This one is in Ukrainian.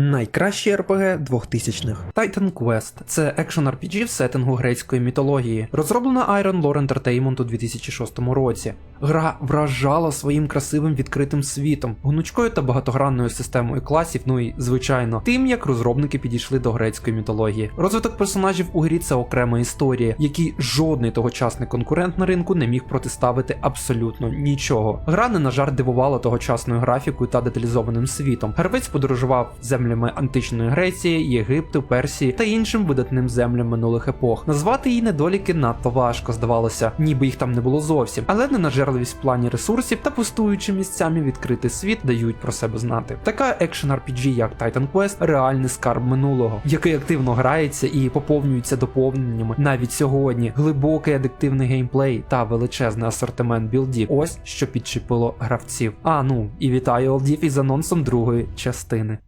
Найкращий РПГ 2000-х. Titan Quest – це екшен RPG в сеттингу грецької мітології, розроблена Iron Lore Entertainment у 2006 році. Гра вражала своїм красивим відкритим світом, гнучкою та багатогранною системою класів, ну і звичайно, тим як розробники підійшли до грецької мітології. Розвиток персонажів у грі це окрема історія, якій жодний тогочасний конкурент на ринку не міг протиставити абсолютно нічого. Гра не на жарт дивувала тогочасною графікою та деталізованим світом. Гравець подорожував землями античної Греції, Єгипту, Персії та іншим видатним землям минулих епох. Назвати її недоліки надто важко, здавалося, ніби їх там не було зовсім, але ненажерливість в плані ресурсів та пустуючи місцями відкритий світ дають про себе знати. Така екшен RPG, як Titan Quest, реальний скарб минулого, який активно грається і поповнюється доповненнями навіть сьогодні. Глибокий адиктивний геймплей та величезний асортимент білдів. Ось що підчепило гравців. А ну і вітаю олдів із анонсом другої частини.